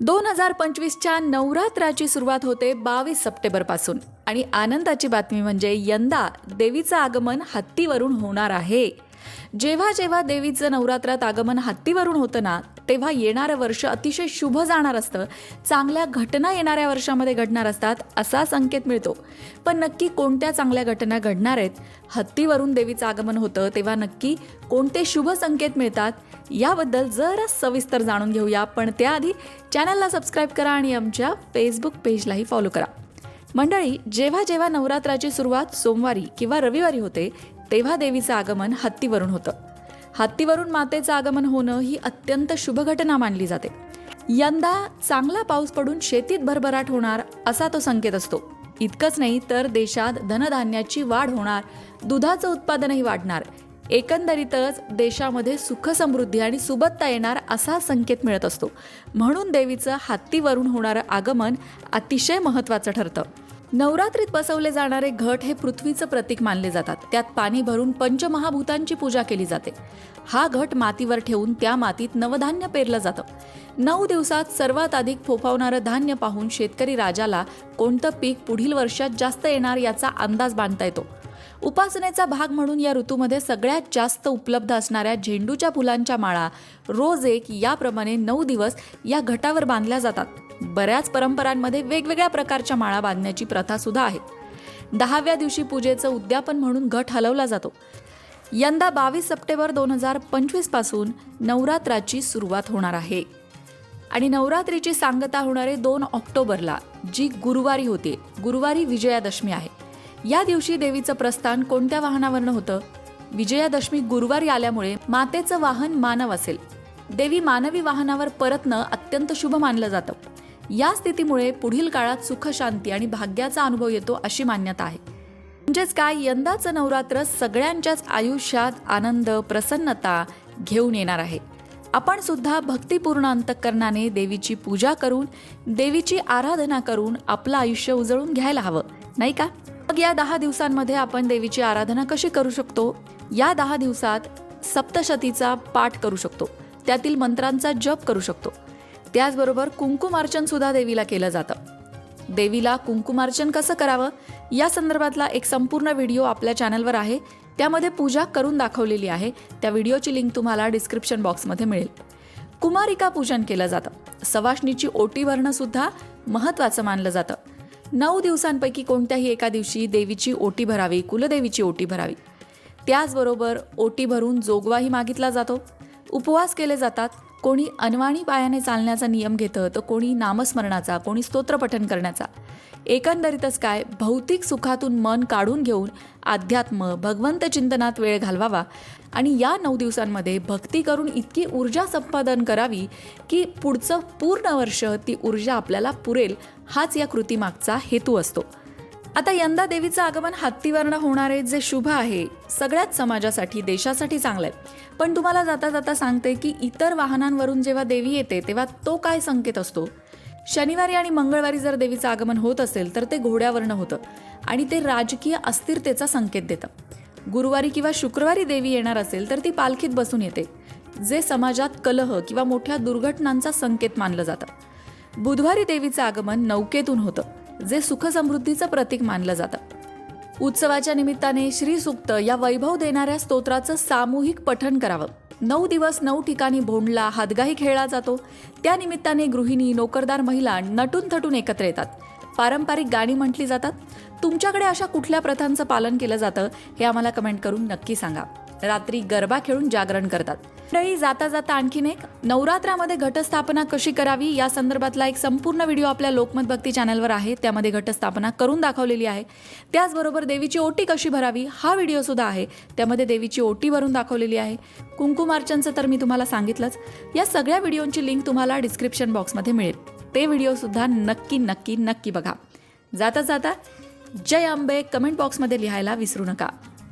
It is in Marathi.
दोन हजार पंचवीसच्या नवरात्राची सुरुवात होते बावीस सप्टेंबरपासून. आणि आनंदाची बातमी म्हणजे यंदा देवीचं आगमन हत्तीवरून होणार आहे. जेव्हा जेव्हा देवीचं नवरात्रात आगमन हत्तीवरून होतं ना तेव्हा येणारं वर्ष अतिशय शुभ जाणार असतं. चांगल्या घटना येणाऱ्या वर्षामध्ये घडणार असतात असा संकेत मिळतो. पण नक्की कोणत्या चांगल्या घटना घडणार आहेत? हत्तीवरून देवीचं आगमन होतं तेव्हा नक्की कोणते शुभ संकेत मिळतात? याबद्दल जरा सविस्तर जाणून घेऊया. पण त्याआधी चॅनलला सबस्क्राईब करा आणि आमच्या फेसबुक पेजलाही फॉलो करा. मंडळी जेव्हा जेव्हा नवरात्राची सुरुवात सोमवारी किंवा रविवारी होते तेव्हा देवीचं आगमन हत्तीवरून होतं. हत्तीवरून मातेचं आगमन होणं ही अत्यंत शुभ घटना मानली जाते. यंदा चांगला पाऊस पडून शेतीत भरभराट होणार असा तो संकेत असतो. इतकंच नाही तर देशात धनधान्याची वाढ होणार दुधाचं उत्पादनही वाढणार. एकंदरीतच देशामध्ये सुख समृद्धी आणि सुबत्ता येणार असा संकेत मिळत असतो. म्हणून देवीचं हत्तीवरून होणारं आगमन अतिशय महत्त्वाचं ठरतं. नवरात्रीत बसवले जाणारे घट हे पृथ्वीचं प्रतीक मानले जातात. त्यात पाणी भरून पंचमहाभूतांची पूजा केली जाते. हा घट मातीवर ठेवून त्या मातीत नवधान्य पेरलं जातं. नऊ दिवसात सर्वात अधिक फोफावणारं धान्य पाहून शेतकरी राजाला कोणतं पीक पुढील वर्षात जास्त येणार याचा अंदाज बांधता येतो. उपासनेचा भाग म्हणून या ऋतूमध्ये सगळ्यात जास्त उपलब्ध असणाऱ्या झेंडूच्या फुलांच्या माळा रोज एक याप्रमाणे नऊ दिवस या घटावर बांधल्या जातात. बऱ्याच परंपरांमध्ये वेगवेगळ्या प्रकारच्या माळा बांधण्याची प्रथा सुद्धा आहे. दहाव्या दिवशी पूजेचं उद्यापन म्हणून घट हलवला जातो. यंदा बावीस सप्टेंबर दोन हजार पंचवीसपासून नवरात्राची सुरुवात होणार आहे. आणि नवरात्रीची सांगता होणारे दोन ऑक्टोबरला जी गुरुवारी होते गुरुवारी विजयादशमी आहे. या दिवशी देवीचं प्रस्थान कोणत्या वाहनावरनं होतं? विजयादशमी गुरुवारी आल्यामुळे मातेचं वाहन मानव असेल. देवी मानवी वाहनावर परतणं अत्यंत शुभ मानलं जातं. या स्थितीमुळे पुढील काळात सुख शांती आणि भाग्याचा अनुभव येतो अशी मान्यता आहे. म्हणजेच काय? यंदाचं नवरात्र सगळ्यांच्याच आयुष्यात आनंद प्रसन्नता घेऊन येणार आहे. आपण सुद्धा भक्तिपूर्ण अंतकरणाने देवीची पूजा करून देवीची आराधना करून आपलं आयुष्य उजळून घ्यायला हवं. नाही का? मग या दहा दिवसांमध्ये आपण देवीची आराधना कशी करू शकतो? या दहा दिवसात सप्तशतीचा पाठ करू शकतो. त्यातील मंत्रांचा जप करू शकतो. त्याचबरोबर कुंकुमार्चन सुद्धा देवीला केलं जातं. देवीला कुंकुमार्चन कसं करावं? या संदर्भातला एक संपूर्ण व्हिडिओ आपल्या चॅनलवर आहे. त्यामध्ये पूजा करून दाखवलेली आहे. त्या व्हिडिओची लिंक तुम्हाला डिस्क्रिप्शन बॉक्समध्ये मिळेल. कुमारिका पूजन केलं जातं. सवाष्णीची ओटी भरणं सुद्धा महत्त्वाचं मानलं जातं. नऊ दिवसांपैकी कोणत्याही एका दिवशी देवीची ओटी भरावी कुलदेवीची ओटी भरावी. त्याचबरोबर ओटी भरून जोगवाही मागितला जातो. उपवास केले जातात. कोणी अनवाणी पायाने चालण्याचा नियम घेतं तर कोणी नामस्मरणाचा कोणी स्तोत्रपठन करण्याचा. एकंदरीतच काय? भौतिक सुखातून मन काढून घेऊन अध्यात्म भगवंत चिंतनात वेळ घालवावा. आणि या नऊ दिवसांमध्ये भक्ती करून इतकी ऊर्जा संपादन करावी की पुढचं पूर्ण वर्ष ती ऊर्जा आपल्याला पुरेल हाच या कृतीमागचा हेतू असतो. आता यंदा देवीचं आगमन हत्तीवरनं होणारे जे शुभ आहे सगळ्याच समाजासाठी देशासाठी चांगलं आहे पण तुम्हाला जाता जाता सांगते की इतर वाहनांवरून जेव्हा देवी येते तेव्हा तो काय संकेत असतो? शनिवारी आणि मंगळवारी जर देवीचं आगमन होत असेल तर ते घोड्यावरनं होतं. आणि ते राजकीय अस्थिरतेचा संकेत देतं. गुरुवारी किंवा शुक्रवारी देवी येणार असेल तर ती पालखीत बसून येते जे समाजात कलह किंवा मोठ्या दुर्घटनांचा संकेत मानलं जातं. बुधवारी देवीचं आगमन नौकेतून होतं जे सुखसमृद्धीचं प्रतीक मानलं जातं. उत्सवाच्या निमित्ताने श्रीसुक्त या वैभव देणाऱ्या स्तोत्राचं सामूहिक पठण करावं. नऊ दिवस नऊ ठिकाणी भोंडला हादगाही खेळला जातो. त्यानिमित्ताने गृहिणी नोकरदार महिला नटून थटून एकत्र येतात. पारंपरिक गाणी म्हटली जातात. तुमच्याकडे अशा कुठल्या प्रथांचं पालन केलं जातं हे आम्हाला कमेंट करून नक्की सांगा. रात्री गरबा खेळून जागरण करतात. मंडळी जाता जाता आणखीन एक नवरात्रामध्ये घटस्थापना कशी करावी या संदर्भातला एक संपूर्ण व्हिडिओ आपल्या लोकमत भक्ती चॅनलवर आहे. त्यामध्ये घटस्थापना करून दाखवलेली आहे. त्याचबरोबर देवीची ओटी कशी भरावी हा व्हिडिओ सुद्धा आहे. त्यामध्ये देवीची ओटी भरून दाखवलेली आहे. कुंकुमार्चनचं तर मी तुम्हाला सांगितलंच. या सगळ्या व्हिडिओंची लिंक तुम्हाला डिस्क्रिप्शन बॉक्समध्ये मिळेल. ते व्हिडिओ सुद्धा नक्की नक्की नक्की बघा. जाता जाता जय अंबे कमेंट बॉक्समध्ये लिहायला विसरू नका.